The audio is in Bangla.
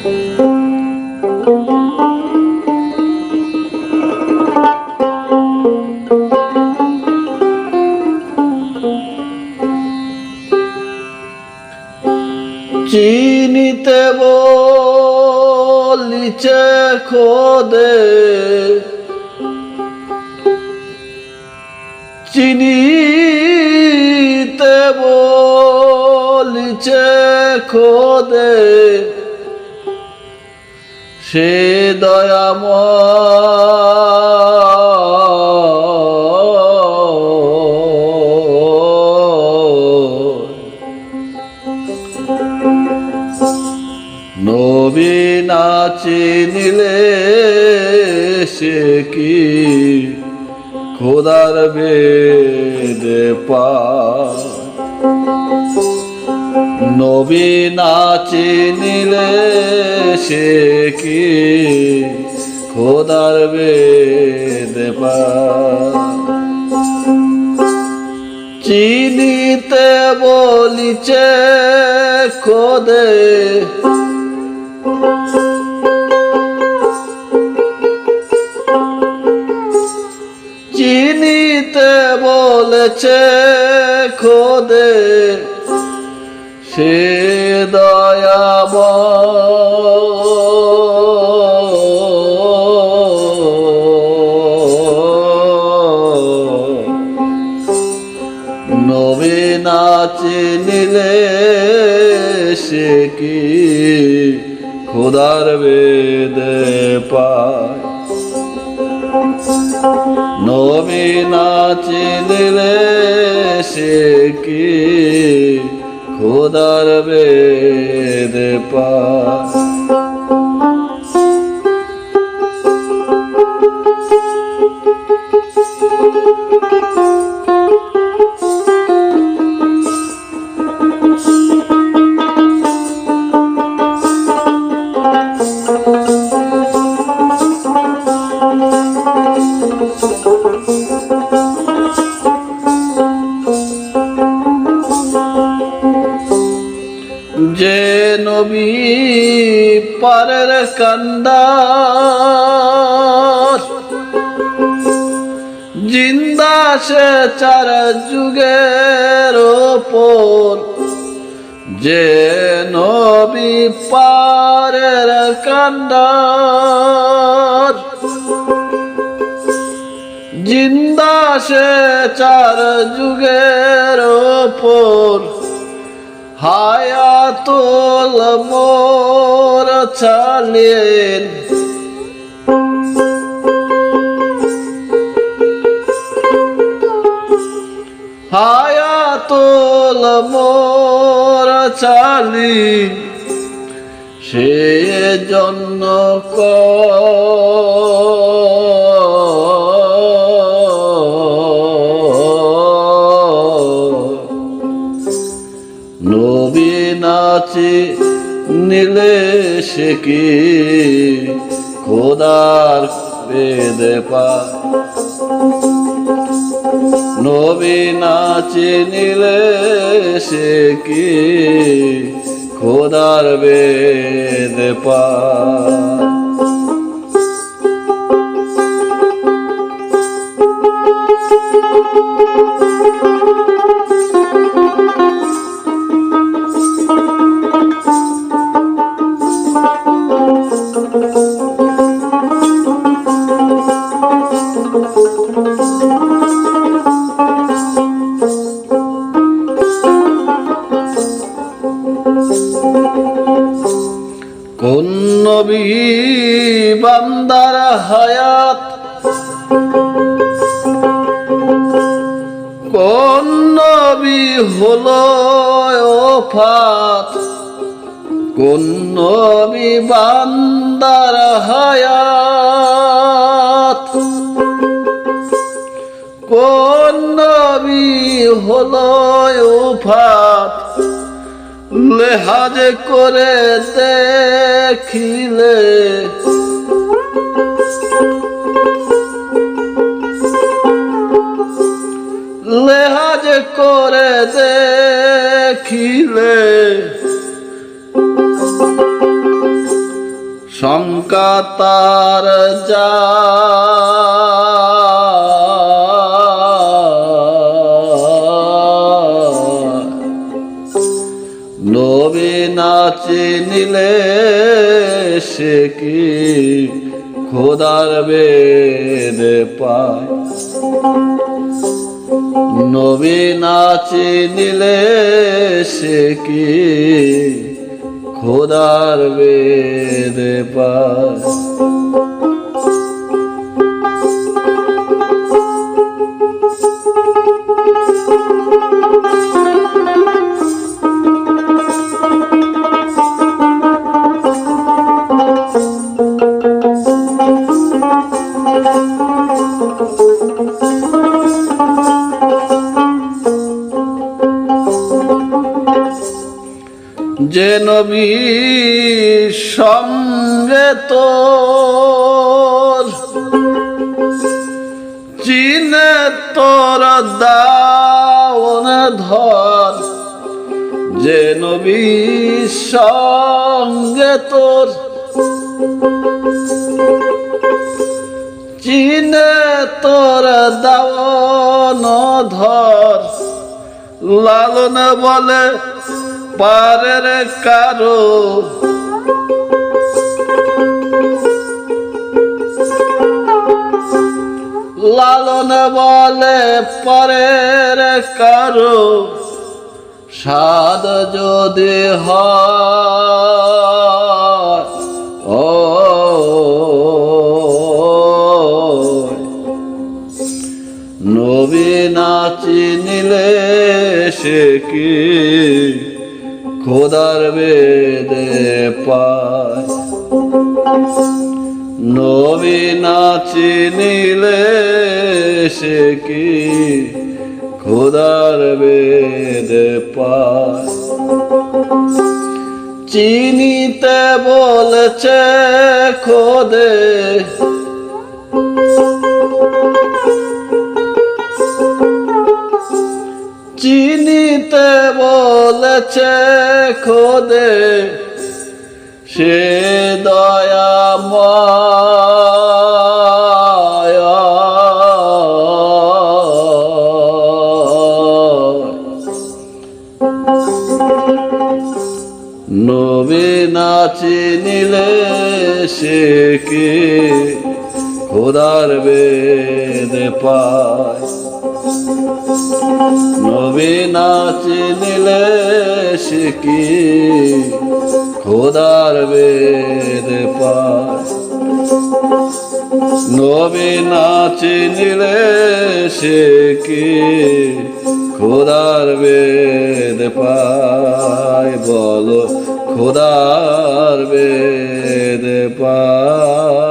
চিনিতে বলিছে খোদে। চিনিতে বলিছে খোদে। সে দয়াময়। নবী নিলে সে কি খোদার বেদ পা নবী নাচি নিলে সে কি? খোদার বেদ চিনিতে বলিছে খোদে। চিনিতে বলেছে খোদে। সে দয়াব নবী নাচে নিলে সে কি খোদার বেদ পায়? নবী নাচে নিলে সে কি খোদার বেদ পায় যে কান্দার। জিন্দা সে চার যুগের ওপর। যে নবী পারের কান্দার। জিন্দা সে চার যুগের ওপর। হায়াতুল মোর চালেন। হায়াতুল মোর চালি সে জন্য ক নাচে নিলে সে কি? খোদার বেদে পায় নবী নাচে নিলে সে কি? খোদার বেদে পায় নবী বান্দার হায়াত। কোন নবী হলো ওফাত? কোন নবী বান্দার হায়াত? কোন নবী হলো ওফাত লেহাজ করে দেখিলে। লেহাজ করে দেখিলে। শঙ্কা তার যা নবী চিনিলে নিলে সে কি খোদার বেদ পায়? নবী নাচে নিলে সে কি খোদার বেদ পায়? সঙ্গে তোর। চিনে তোর দাওন ধর। যে নবী সঙ্গে তোর। চিনে তোর দাওন ধর। লালন বলে পারের কারও বলে পরের কারও সাদ যদি ও নবী নাচি নিলে সে কি খোদার বেদে পায়? নবী নাচি নিলে সে কি? খোদার বেদে চিনিতে বলছে খোদে। চিনিতে বলেছে খোদে। সে নবী সে কে খোদার বেদে পায়। নবী নাচ নিলে সে কি খোদার বেদে পায়। নবী নাচি নিলে সে কি? খোদার বেদ পায় বলো খোদার বেদ পায়।